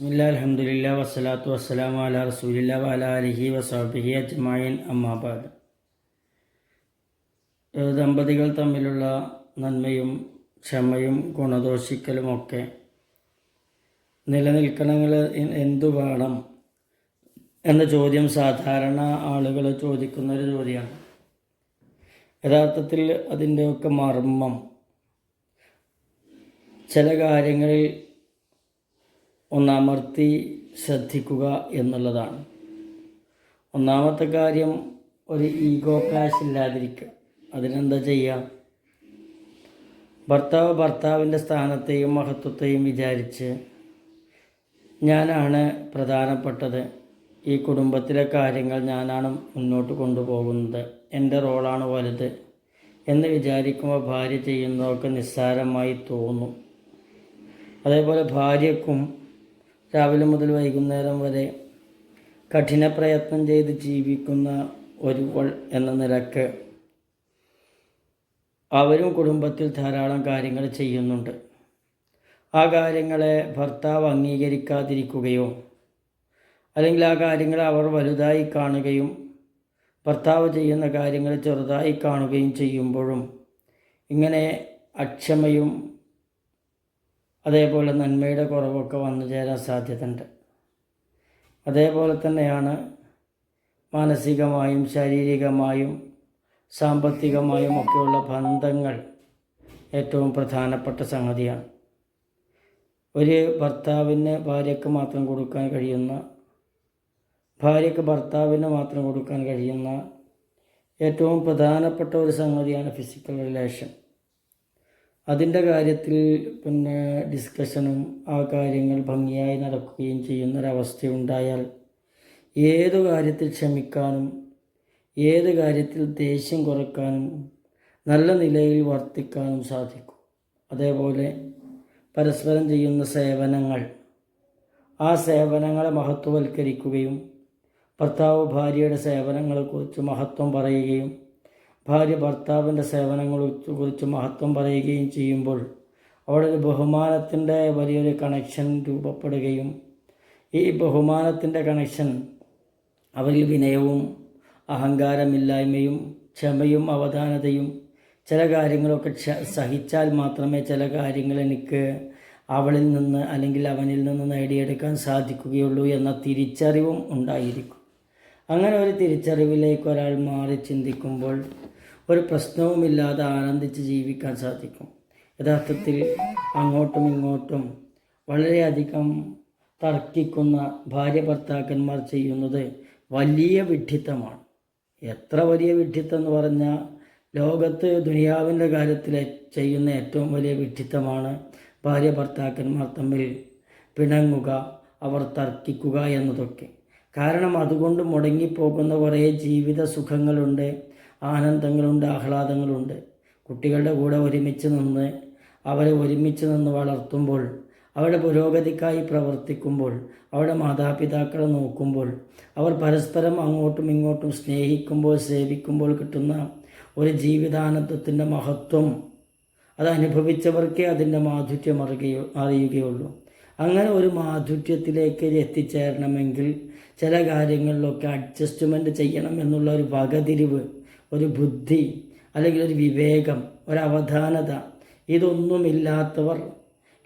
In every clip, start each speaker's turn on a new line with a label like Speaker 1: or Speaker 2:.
Speaker 1: ബിസ്മില്ലാ അലഹമുല്ല വസ്സലാത്തു വസ്സലാമു അല റസൂലില്ല വല അലിഹി വസാബിഹി അജ്മായിൻ അമ്മാബാദ് ദമ്പതികൾ തമ്മിലുള്ള നന്മയും ക്ഷമയും ഗുണദോഷിക്കലുമൊക്കെ നിലനിൽക്കണമെങ്കിൽ എ- എന്തു വേണം എന്ന ചോദ്യം സാധാരണ ആളുകൾ ചോദിക്കുന്ന ഒരു ചോദ്യമാണ്. യഥാർത്ഥത്തിൽ അതിന്റെയൊക്കെ മർമ്മം. ചില കാര്യങ്ങളിൽ ഒന്നമർത്തി ശ്രദ്ധിക്കുക എന്നുള്ളതാണ്. ഒന്നാമത്തെ കാര്യം ഒരു ഈഗോ ക്ലാഷ് ഇല്ലാതിരിക്കുക. അതിനെന്താ ചെയ്യുക ഭർത്താവ് ഭർത്താവിന്റെ സ്ഥാനത്തെയും മഹത്വത്തെയും വിചാരിച്ച് ഞാനാണ് പ്രധാനപ്പെട്ടത്. ഈ കുടുംബത്തിലെ കാര്യങ്ങൾ ഞാനാണ് മുന്നോട്ട് കൊണ്ടുപോകുന്നത്. എന്റെ റോളാണ് വലുത് എന്ന് വിചാരിക്കുമ്പോൾ ഭാര്യ ചെയ്യുന്നതൊക്കെ നിസ്സാരമായി തോന്നും. അതേപോലെ ഭാര്യക്കും രാവിലെ മുതൽ വൈകുന്നേരം വരെ കഠിന പ്രയത്നം ചെയ്ത് ജീവിക്കുന്ന ഒരുവൾ എന്ന നിലയ്ക്ക് അവരും കുടുംബത്തിൽ ധാരാളം കാര്യങ്ങൾ ചെയ്യുന്നുണ്ട്. ആ കാര്യങ്ങളെ ഭർത്താവ് അംഗീകരിക്കാതിരിക്കുകയോ അല്ലെങ്കിൽ ആ കാര്യങ്ങൾ അവർ വലുതായി കാണുകയും ഭർത്താവ് ചെയ്യുന്ന കാര്യങ്ങൾ ചെറുതായി കാണുകയും ചെയ്യുമ്പോഴും ഇങ്ങനെ അക്ഷമയും അതേപോലെ നന്മയുടെ കുറവൊക്കെ വന്നു ചേരാൻ സാധ്യതയുണ്ട്. അതേപോലെ തന്നെയാണ് മാനസികമായും ശാരീരികമായും സാമ്പത്തികമായും ഒക്കെയുള്ള ബന്ധങ്ങൾ ഏറ്റവും പ്രധാനപ്പെട്ട സംഗതിയാണ്. ഒരു ഭർത്താവിന് ഭാര്യയ്ക്ക് മാത്രം കൊടുക്കാൻ കഴിയുന്ന ഭാര്യയ്ക്ക് ഭർത്താവിന് മാത്രം കൊടുക്കാൻ കഴിയുന്ന ഏറ്റവും പ്രധാനപ്പെട്ട ഒരു സംഗതിയാണ് ഫിസിക്കൽ റിലേഷൻ അതിന്റെ കാര്യത്തിൽ പിന്നെ ഡിസ്കഷനും ആ കാര്യങ്ങൾ ഭംഗിയായി നടക്കുകയും ചെയ്യുന്നൊരവസ്ഥയുണ്ടായാൽ ഏതു കാര്യത്തിൽ ക്ഷമിക്കാനും ഏത് കാര്യത്തിൽ ദേഷ്യം കുറയ്ക്കാനും നല്ല നിലയിൽ വർത്തിക്കാനും സാധിക്കും. അതേപോലെ പരസ്പരം ചെയ്യുന്ന സേവനങ്ങൾ. ആ സേവനങ്ങളെ മഹത്വവൽക്കരിക്കുകയും ഭർത്താവ് ഭാര്യയുടെ സേവനങ്ങളെക്കുറിച്ച് മഹത്വം പറയുകയും ഭാര്യ ഭർത്താവിന്റെ സേവനങ്ങളെ കുറിച്ച് മഹത്വം പറയുകയും ചെയ്യുമ്പോൾ അവിടെ ഒരു ബഹുമാനത്തിന്റെ വലിയൊരു കണക്ഷൻ രൂപപ്പെടുകയും ഈ ബഹുമാനത്തിന്റെ കണക്ഷൻ അവരിൽ വിനയവും അഹങ്കാരമില്ലായ്മയും ക്ഷമയും അവധാനതയും ചില കാര്യങ്ങളൊക്കെ സഹിച്ചാൽ മാത്രമേ ചില കാര്യങ്ങൾ എനിക്ക് അവളിൽ നിന്ന് അല്ലെങ്കിൽ അവനിൽ നിന്ന് നേടിയെടുക്കാൻ സാധിക്കുകയുള്ളൂ എന്ന തിരിച്ചറിവും ഉണ്ടായിരിക്കും. അങ്ങനെ ഒരു തിരിച്ചറിവിലേക്ക് ഒരാൾ മാറി ചിന്തിക്കുമ്പോൾ ഒരു പ്രശ്നവുമില്ലാതെ ആനന്ദിച്ച് ജീവിക്കാൻ സാധിക്കും. യഥാർത്ഥത്തിൽ അങ്ങോട്ടും ഇങ്ങോട്ടും വളരെയധികം തർക്കിക്കുന്ന ഭാര്യ ഭർത്താക്കന്മാർ ചെയ്യുന്നത് വലിയ വിഡ്ഢിത്തമാണ്. എത്ര വലിയ വിഡ്ഢിത്തം എന്ന് പറഞ്ഞാൽ ലോകത്ത് ദുനിയാവിന്റെ കാര്യത്തിൽ ചെയ്യുന്ന ഏറ്റവും വലിയ വിഡ്ഢിത്തമാണ് ഭാര്യ ഭർത്താക്കന്മാർ തമ്മിൽ പിണങ്ങുക അവർ തർക്കിക്കുക എന്നതൊക്കെ. കാരണം അതുകൊണ്ട് മുടങ്ങിപ്പോകുന്ന കുറേ ജീവിത സുഖങ്ങളുണ്ട്. ആനന്ദങ്ങളുണ്ട് ആഹ്ലാദങ്ങളുണ്ട്. കുട്ടികളുടെ കൂടെ ഒരുമിച്ച് നിന്ന് അവരെ ഒരുമിച്ച് നിന്ന് വളർത്തുമ്പോൾ അവരുടെ പുരോഗതിക്കായി പ്രവർത്തിക്കുമ്പോൾ അവരുടെ മാതാപിതാക്കളെ നോക്കുമ്പോൾ അവർ പരസ്പരം അങ്ങോട്ടും ഇങ്ങോട്ടും സ്നേഹിക്കുമ്പോൾ സേവിക്കുമ്പോൾ കിട്ടുന്ന ഒരു ജീവിതാനന്ദത്തിന്റെ മഹത്വം അത് അനുഭവിച്ചവർക്കേ അതിന്റെ മാധുര്യം അറിയുകയോ അറിയുകയുള്ളൂ. അങ്ങനെ ഒരു മാധുര്യത്തിലേക്ക് എത്തിച്ചേരണമെങ്കിൽ ചില കാര്യങ്ങളിലൊക്കെ അഡ്ജസ്റ്റ്മെന്റ് ചെയ്യണം എന്നുള്ള ഒരു വകതിരിവ് ഒരു ബുദ്ധി അല്ലെങ്കിൽ ഒരു വിവേകം ഒരവധാനത ഇതൊന്നുമില്ലാത്തവർ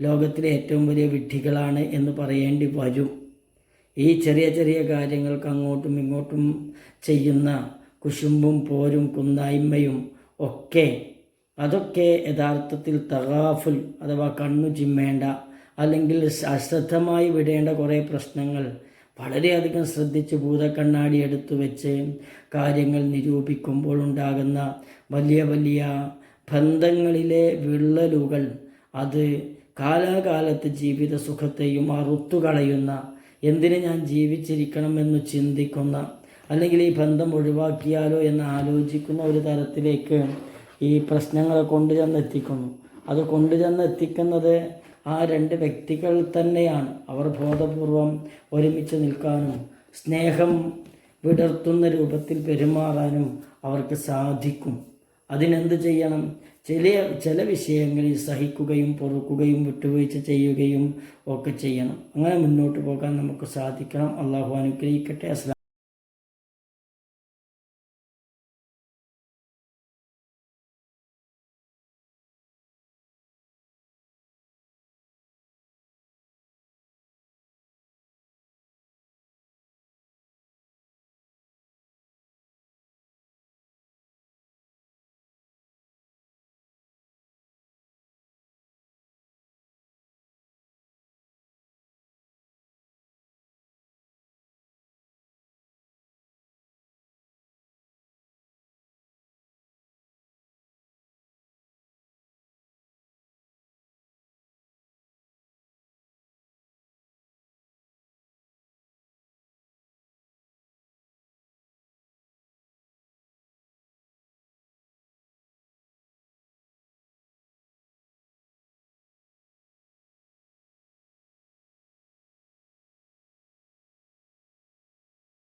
Speaker 1: ലോകത്തിലെ ഏറ്റവും വലിയ വിഡ്ഢികളാണ് എന്ന് പറയേണ്ടി വരും. ഈ ചെറിയ ചെറിയ കാര്യങ്ങൾക്ക് അങ്ങോട്ടും ഇങ്ങോട്ടും ചെയ്യുന്ന കുശുമ്പും പോരും കുന്നായ്മയും ഒക്കെ അതൊക്കെ യഥാർത്ഥത്തിൽ തകാഫുൽ അഥവാ കണ്ണു ചിമ്മേണ്ട അല്ലെങ്കിൽ അശ്രദ്ധമായി വിടേണ്ട കുറേ പ്രശ്നങ്ങൾ വളരെയധികം ശ്രദ്ധിച്ച് ഭൂതക്കണ്ണാടി എടുത്തു വെച്ച് കാര്യങ്ങൾ നിരൂപിക്കുമ്പോൾ ഉണ്ടാകുന്ന വലിയ വലിയ ബന്ധങ്ങളിലെ വിള്ളലുകൾ അത് കാലാകാലത്ത് ജീവിത സുഖത്തെയും അറുത്തുകളയുന്ന എന്തിന് ഞാൻ ജീവിച്ചിരിക്കണമെന്ന് ചിന്തിക്കുന്ന അല്ലെങ്കിൽ ഈ ബന്ധം ഒഴിവാക്കിയാലോ എന്ന് ആലോചിക്കുന്ന ഒരു തരത്തിലേക്ക് ഈ പ്രശ്നങ്ങളെ കൊണ്ടുചെന്നെത്തിക്കുന്നു. അത് കൊണ്ടുചെന്നെത്തിക്കുന്നത് ആ രണ്ട് വ്യക്തികൾ തന്നെയാണ് അവർ ബോധപൂർവം ഒരുമിച്ച് നിൽക്കാനും സ്നേഹം വിടർത്തുന്ന രൂപത്തിൽ പെരുമാറാനും അവർക്ക് സാധിക്കും. അതിനെന്ത് ചെയ്യണം? ചില ചില വിഷയങ്ങളിൽ സഹിക്കുകയും പൊറുക്കുകയും വിട്ടുവീഴ്ച ചെയ്യുകയും ഒക്കെ ചെയ്യണം. അങ്ങനെ മുന്നോട്ട് പോകാൻ നമുക്ക് സാധിക്കണം. അള്ളാഹു അനുഗ്രഹിക്കട്ടെ. അസ്ലാം